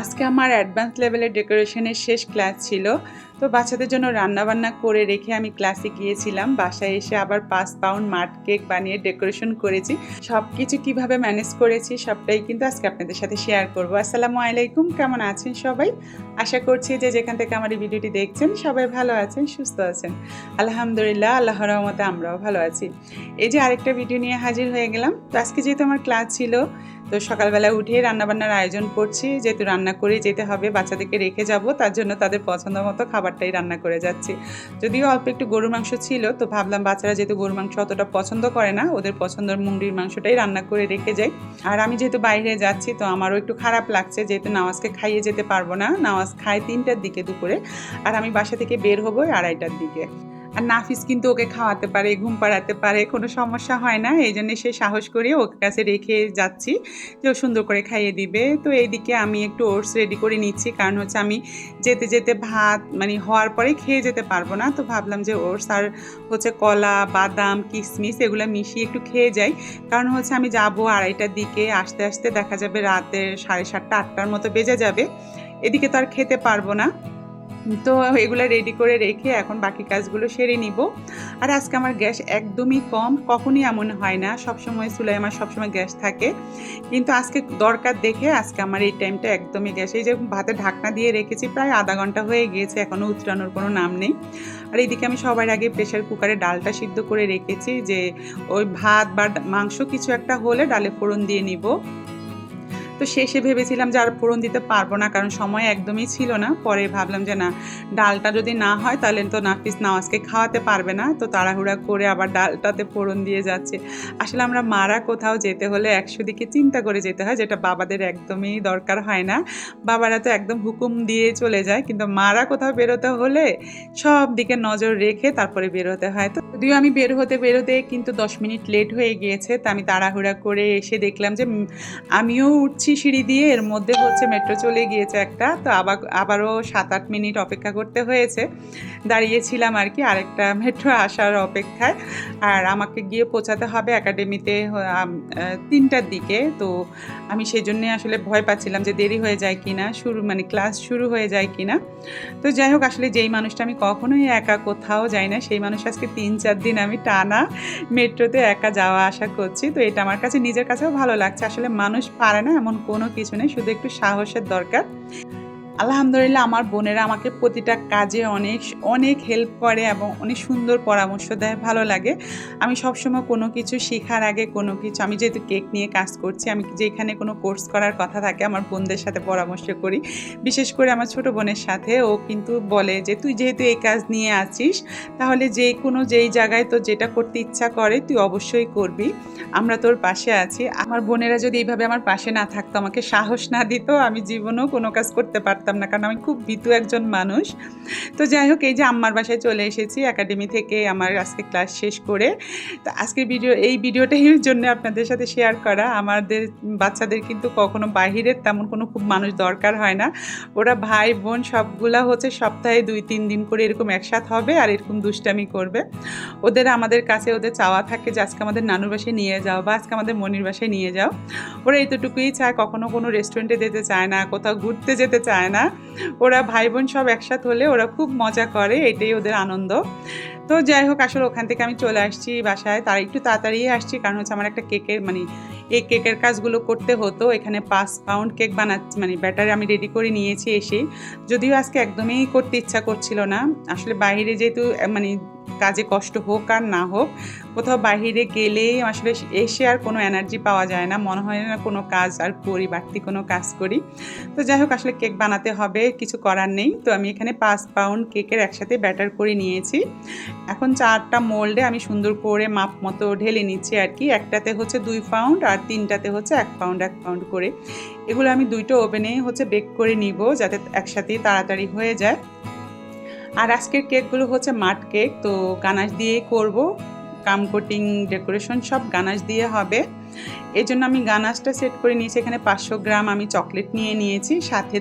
আজকে আমার অ্যাডভান্স লেভেলের ডেকোরেশনের শেষ ক্লাস ছিল, তো বাচ্চাদের জন্য রান্নাবান্না করে রেখে আমি ক্লাসে গিয়েছিলাম। বাসায় এসে আবার পাঁচ পাউন্ড মাঠ কেক বানিয়ে ডেকোরেশন করেছি। সব কিছু কীভাবে ম্যানেজ করেছি সবটাই কিন্তু আজকে আপনাদের সাথে শেয়ার করব। আসসালামু আলাইকুম, কেমন আছেন সবাই? আশা করছি যে যেখান থেকে আমার এই ভিডিওটি দেখছেন সবাই ভালো আছেন, সুস্থ আছেন। আলহামদুলিল্লাহ আল্লাহ রহমতে আমরাও ভালো আছি। এই যে আরেকটা ভিডিও নিয়ে হাজির হয়ে গেলাম। তো আজকে যেহেতু আমার ক্লাস ছিল তো সকালবেলা উঠে রান্নাবান্নার আয়োজন করছি, যেহেতু রান্না করে যেতে হবে, বাচ্চাদেরকে রেখে যাব, তার জন্য তাদের পছন্দ মতো খাবারটাই রান্না করে যাচ্ছি। যদিও অল্প একটু গরুর মাংস ছিল, তো ভাবলাম বাচ্চারা যেহেতু গরুর মাংস অতটা পছন্দ করে না, ওদের পছন্দের মুরগির মাংসটাই রান্না করে রেখে যাই। আর আমি যেহেতু বাইরে যাচ্ছি, তো আমারও একটু খারাপ লাগছে, যেহেতু নামাজকে খাইয়ে যেতে পারব না। নামাজ খায় তিনটার দিকে দুপুরে, আর আমি বাসা থেকে বের হব আড়াইটার দিকে। আর নাফিস কিন্তু ওকে খাওয়াতে পারে, ঘুম পাড়াতে পারে, কোনো সমস্যা হয় না। এই জন্যে সে সাহস করে ওর কাছে রেখে যাচ্ছি যে ও সুন্দর করে খাইয়ে দিবে। তো এইদিকে আমি একটু ওটস রেডি করে নিচ্ছি। কারণ হচ্ছে আমি যেতে যেতে ভাত মানে হওয়ার পরে খেয়ে যেতে পারব না। তো ভাবলাম যে ওটস আর হচ্ছে কলা, বাদাম কিশমিশ এগুলো মিশিয়ে একটু খেয়ে যাই। কারণ হচ্ছে আমি যাব আড়াইটার দিকে। আসতে আসতে দেখা যাবে রাতে সাড়ে সাতটা, আটটার মতো বেজে যাবে। এদিকে তো আর খেতে পারব না। তো এগুলো রেডি করে রেখে এখন বাকি কাজগুলো সেরে নিব। আর আজকে আমার গ্যাস একদমই কম, কখনই এমন হয় না। সবসময় চুলায় আমার সবসময় গ্যাস থাকে। কিন্তু আজকে দরকার দেখে আজকে আমার এই টাইমটা একদমই গ্যাস। এই যে ভাতে ঢাকনা দিয়ে রেখেছি, প্রায় আধা ঘণ্টা হয়ে গিয়েছে এখনও উতরানোর কোনো নাম নেই। আর এইদিকে আমি সবার আগে প্রেশার কুকারে ডালটা সিদ্ধ করে রেখেছি যে ওই ভাত বা মাংস কিছু একটা হলে ডালে ফোড়ন দিয়ে নিব। তো শেষে ভেবেছিলাম যে আর ফোড়ন দিতে পারব না, কারণ সময় একদমই ছিল না। পরে ভাবলাম যে না, ডালটা যদি না হয় তাহলে তো নাফিস নাওয়াজকে খাওয়াতে পারবে না। তো তাড়াহুড়া করে আবার ডালটাতে ফোড়ন দিয়ে যাচ্ছে। আসলে আমরা মারা কোথাও যেতে হলে একশো দিকে চিন্তা করে যেতে হয়, যেটা বাবাদের একদমই দরকার হয় না। বাবারা তো একদম হুকুম দিয়ে চলে যায়, কিন্তু মারা কোথাও বেরোতে হলে সব দিকে নজর রেখে তারপরে বেরোতে হয়। তো যদিও আমি বের হতে বেরোতে কিন্তু দশ মিনিট লেট হয়ে গিয়েছে, তা আমি তাড়াহুড়া করে এসে দেখলাম যে আমিও উঠছি সিঁড়ি দিয়ে এর মধ্যে হচ্ছে মেট্রো চলে গিয়েছে একটা। তো আবার, আবারও সাত আট মিনিট অপেক্ষা করতে হয়েছে। দাঁড়িয়েছিলাম আর কি আরেকটা মেট্রো আসার অপেক্ষায়। আর আমাকে গিয়ে পৌঁছাতে হবে একাডেমিতে তিনটার দিকে। তো আমি সেই জন্যে আসলে ভয় পাচ্ছিলাম যে দেরি হয়ে যায় কি না শুরু মানে ক্লাস শুরু হয়ে যায় কি না তো যাই হোক, আসলে যেই মানুষটা আমি কখনোই একা কোথাও যাই না, সেই মানুষ আজকে তিন চার দিন আমি টানা মেট্রোতে একা যাওয়া আসা করছি। তো এটা আমার কাছে, নিজের কাছেও ভালো লাগছে। আসলে মানুষ পারে না এমন কোনো কিছু নেই শুধু একটু সাহসের দরকার। আলহামদুলিল্লাহ, আমার বোনেরা আমাকে প্রতিটা কাজে অনেক অনেক হেল্প করে এবং অনেক সুন্দর পরামর্শ দেয়, ভালো লাগে। আমি সবসময় কোনো কিছু শেখার আগে কোনো কিছু, আমি যেহেতু কেক নিয়ে কাজ করছি, আমি যেখানে কোনো কোর্স করার কথা থাকে, আমার বোনদের সাথে পরামর্শ করি। বিশেষ করে আমার ছোট বোনের সাথে, ও কিন্তু বলে যে, তুই যেহেতু এই কাজ নিয়ে আছিস, তাহলে যে কোনো যেই জায়গায় তোর যেটা করতে ইচ্ছা করে, তুই অবশ্যই করবি। আমরা তোর পাশে আছি। আমার বোনেরা যদি এইভাবে আমার পাশে না থাকতো, আমাকে সাহস না দিত, আমি জীবনেও কোনো কাজ করতে পারতাম না, কারণ আমি খুব ভীতু একজন মানুষ। তো যাই হোক, এই যে আম্মার বাসায় চলে এসেছি একাডেমি থেকে আমার আজকে ক্লাস শেষ করে। তো আজকের ভিডিও এই ভিডিওটাই জন্য আপনাদের সাথে শেয়ার করা। আমাদের বাচ্চাদের কিন্তু কখনো বাহিরের তেমন কোনো খুব মানুষ দরকার হয় না। ওরা ভাই, বোন সবগুলা হচ্ছে সপ্তাহে দুই, তিন দিন করে এরকম একসাথ হবে আর এরকম দুষ্টামি করবে। ওদের আমাদের কাছে ওদের চাওয়া থাকে যে, আজকে আমাদের নানুর বাসায় নিয়ে যাও বা আজকে আমাদের মনির বাসায় নিয়ে যাও। ওরা এতটুকুই চায়, কখনো কোনো রেস্টুরেন্টে যেতে চায় না, কোথাও ঘুরতে যেতে চায় না। ওরা ভাই বোন সব একসাথ হলে ওরা খুব মজা করে, এটাই ওদের আনন্দ। তো যাই হোক, আসলে ওখান থেকে আমি চলে আসছি বাসায়। তার একটু তাড়াতাড়ি আসছি, কারণ হচ্ছে আমার একটা কেকের মানে এই কেকের কাজগুলো করতে হতো। এখানে পাঁচ পাউন্ড কেক বানাচ্ছি মানে ব্যাটার আমি রেডি করে নিয়েছি এসেই যদিও আজকে একদমই করতে ইচ্ছা করছিল না। আসলে বাইরে যেহেতু মানে কাজে কষ্ট হোক আর না হোক, কোথাও বাইরে গেলে আসলে এসে আর কোনো এনার্জি পাওয়া যায় না। মনে হয় না কোনো কাজ আর করি, বাড়তি কোনো কাজ করি। তো যাই হোক, আসলে কেক বানাতে হবে, কিছু করার নেই। তো আমি এখানে পাঁচ পাউন্ড কেকের একসাথে ব্যাটার করে নিয়েছি। এখন চারটা মোল্ডে আমি সুন্দর করে মাপ মতো ঢেলে নিচ্ছি আর কি। একটাতে হচ্ছে দুই পাউন্ড আর তিনটাতে হচ্ছে এক পাউন্ড এক পাউন্ড করে। এগুলো আমি দুইটো ওভেনে হচ্ছে বেক করে নিব যাতে একসাথে তাড়াতাড়ি হয়ে যায়। আর আজকের কেকগুলো হচ্ছে মাঠ কেক তো গানাশ দিয়েই করব। কাম কোটিং ডেকোরেশন সব গানাশ দিয়ে হবে। এই জন্য আমি গানাসটা সেট করে নিয়েছি। এখানে পাঁচশো গ্রাম আমি চকলেট নিয়ে নিয়েছি। সাথে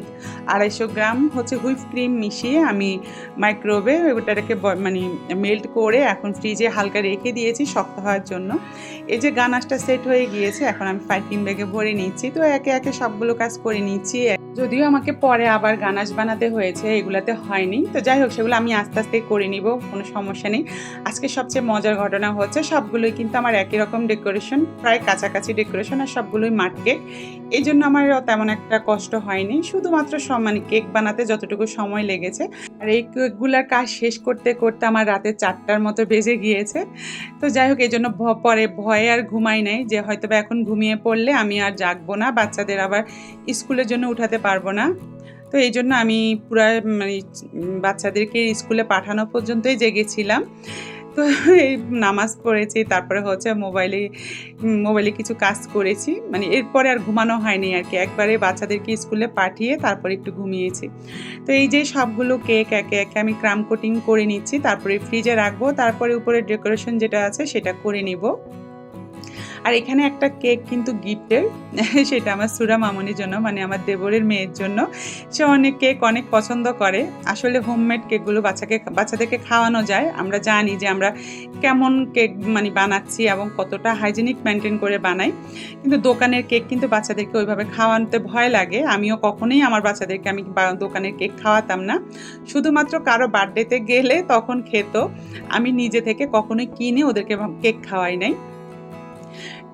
আড়াইশো গ্রাম হচ্ছে হুইপ ক্রিম মিশিয়ে আমি মাইক্রোওয়েভে ওটাকে মানে মেল্ট করে এখন ফ্রিজে হালকা রেখে দিয়েছি শক্ত হওয়ার জন্য। এই যে গানাসটা সেট হয়ে গিয়েছে, এখন আমি পাইপিং ব্যাগে ভরে নিচ্ছি। তো একে একে সবগুলো কাজ করে নিচ্ছি। যদিও আমাকে পরে আবার গানাশ বানাতে হয়েছে, এগুলাতে হয়নি। তো যাই হোক, সেগুলো আমি আস্তে আস্তে করে নিব, কোনো সমস্যা নেই। আজকে সবচেয়ে মজার ঘটনা হচ্ছে, সবগুলোই কিন্তু আমার একই রকম ডেকোরেশন প্রায় কাছাকাছি ডেকোরেশন আর সবগুলোই মাঠ কেক এই জন্য আমার তেমন একটা কষ্ট হয়নি। শুধুমাত্র মানে কেক বানাতে যতটুকু সময় লেগেছে। আর এই কেকগুলোর কাজ শেষ করতে করতে আমার রাতে চারটার মতো বেজে গিয়েছে। তো যাই হোক, এই জন্য পরে ভয়ে আর ঘুমাই নাই যে হয়তো বা এখন ঘুমিয়ে পড়লে আমি আর জাগবো না। বাচ্চাদের আবার স্কুলের জন্য উঠাতে পারব না। তো এই জন্য আমি পুরো মানে বাচ্চাদেরকে স্কুলে পাঠানো পর্যন্তই জেগেছিলাম। তো এই নামাজ পড়েছি, তারপরে হচ্ছে মোবাইলে মোবাইলে কিছু কাজ করেছি। মানে এরপরে আর ঘুমানো হয়নি আর কি। একবারে বাচ্চাদেরকে স্কুলে পাঠিয়ে তারপরে একটু ঘুমিয়েছি। তো এই যে সবগুলো কেক একে একে আমি ক্রাম কোটিং করে নিচ্ছি, তারপরে ফ্রিজে রাখব, তারপরে উপরে ডেকোরেশন যেটা আছে সেটা করে নিব। আর এখানে একটা কেক কিন্তু গিফটের, সেটা আমার সুরা মামনির জন্য মানে আমার দেবরের মেয়ের জন্য। সে অনেক কেক অনেক পছন্দ করে। আসলে হোমমেড কেকগুলো বাচ্চাকে, বাচ্চাদেরকে খাওয়ানো যায়। আমরা জানি যে আমরা কেমন কেক মানে বানাচ্ছি এবং কতটা হাইজেনিক মেনটেন করে বানাই। কিন্তু দোকানের কেক কিন্তু বাচ্চাদেরকে ওইভাবে খাওয়াতে ভয় লাগে। আমিও কখনোই আমার বাচ্চাদেরকে আমি দোকানের কেক খাওয়াতাম না। শুধুমাত্র কারও বার্থডেতে গেলে তখন খেত। আমি নিজে থেকে কখনোই কিনে ওদেরকে কেক খাওয়াই নাই।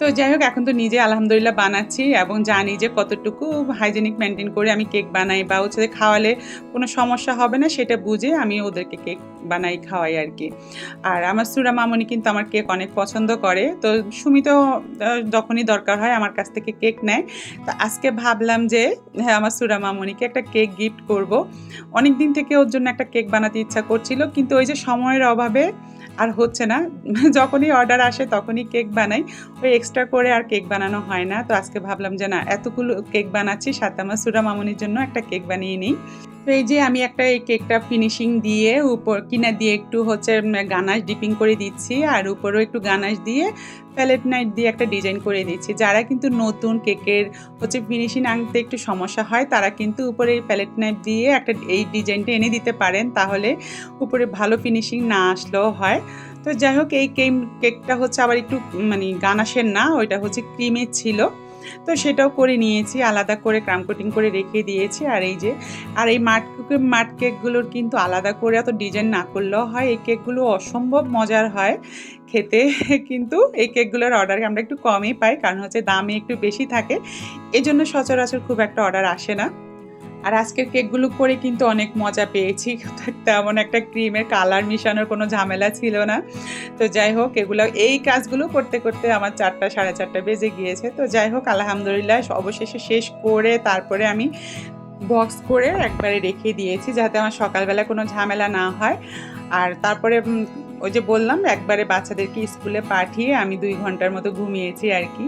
তো যাই হোক, এখন তো নিজে আলহামদুলিল্লাহ বানাচ্ছি এবং জানি যে কতটুকু হাইজেনিক মেনটেন করে আমি কেক বানাই বা হচ্ছে খাওয়ালে কোনো সমস্যা হবে না, সেটা বুঝে আমি ওদেরকে কেক বানাই, খাওয়াই আর কি। আর আমার সুরা মামনি কিন্তু আমার কেক অনেক পছন্দ করে। তো সুমিত যখনই দরকার হয় আমার কাছ থেকে কেক নেয়। তো আজকে ভাবলাম যে হ্যাঁ আমার সুরা মামনিকে একটা কেক গিফট করব। অনেক দিন থেকে ওর জন্য একটা কেক বানাতে ইচ্ছা করছিল, কিন্তু ওই যে সময়ের অভাবে আর হচ্ছে না, যখনই অর্ডার আসে তখনই কেক বানাই। ওই এক্সট্রা করে আর কেক বানানো হয় না। তো আজকে ভাবলাম যে না, এতগুলো কেক বানাচ্ছি সাথে আমার সুরা মামনির জন্য একটা কেক বানিয়ে নিই। তো এই যে আমি একটা এই কেকটা ফিনিশিং দিয়ে উপর কিনা দিয়ে একটু হচ্ছে গানাশ ডিপিং করে দিচ্ছি আর উপরেও একটু গানাশ দিয়ে প্যালেট নাইট দিয়ে একটা ডিজাইন করে দিচ্ছি। যারা কিন্তু নতুন কেকের হচ্ছে ফিনিশিং আনতে একটু সমস্যা হয়, তারা কিন্তু উপরে এই প্যালেট নাইট দিয়ে একটা এই ডিজাইনটা এনে দিতে পারেন, তাহলে উপরে ভালো ফিনিশিং না আসলেও হয়। তো যাই হোক, এই কেক কেকটা হচ্ছে আবার একটু মানে গানাশের না, ওইটা হচ্ছে ক্রিমের ছিল। তো সেটাও করে নিয়েছি, আলাদা করে ক্রাম কোটিং করে রেখে দিয়েছি। আর এই যে, আর এই মাঠ মাঠ কেকগুলোর কিন্তু আলাদা করে এত ডিজাইন না করলেও হয়, এই কেকগুলো অসম্ভব মজার হয় খেতে। কিন্তু এই কেকগুলোর অর্ডার আমরা একটু কমই পাই, কারণ হচ্ছে দামে একটু বেশি থাকে। এজন্য জন্য সচরাচর খুব একটা অর্ডার আসে না। আর আজকের কেকগুলো করে কিন্তু অনেক মজা পেয়েছি। তেমন একটা ক্রিমের কালার মিশানোর কোনো ঝামেলা ছিল না। তো যাই হোক, এগুলো, এই কাজগুলো করতে করতে আমার চারটা, সাড়ে চারটা বেজে গিয়েছে। তো যাই হোক, আলহামদুলিল্লাহ অবশেষে শেষ করে তারপরে আমি বক্স করে একবারে রেখে দিয়েছি যাতে আমার সকালবেলা কোনো ঝামেলা না হয়। আর তারপরে ওই যে বললাম, একবারে বাচ্চাদেরকে স্কুলে পাঠিয়ে আমি দুই ঘণ্টার মতো ঘুমিয়েছি আর কি।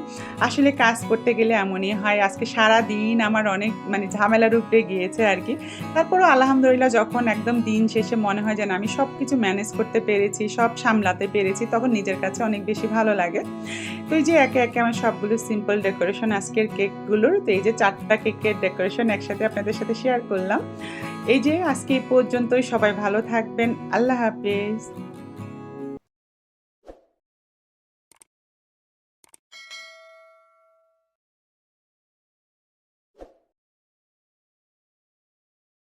আসলে কাজ করতে গেলে এমনই হয়, আজকে সারা দিন আমার অনেক মানে ঝামেলার উপরে গিয়েছে আর কি। তারপরও আলহামদুলিল্লাহ যখন একদম দিন শেষে মনে হয় যেন আমি সব কিছু ম্যানেজ করতে পেরেছি, সব সামলাতে পেরেছি, তখন নিজের কাছে অনেক বেশি ভালো লাগে। তো এই যে একে একে আমার সবগুলো সিম্পল ডেকোরেশন আজকের কেকগুলোর তো এই যে চারটা কেকের ডেকোরেশন একসাথে আপনাদের সাথে শেয়ার করলাম। এই যে আজকে এই পর্যন্তই, সবাই ভালো থাকবেন, আল্লাহ হাফেজ।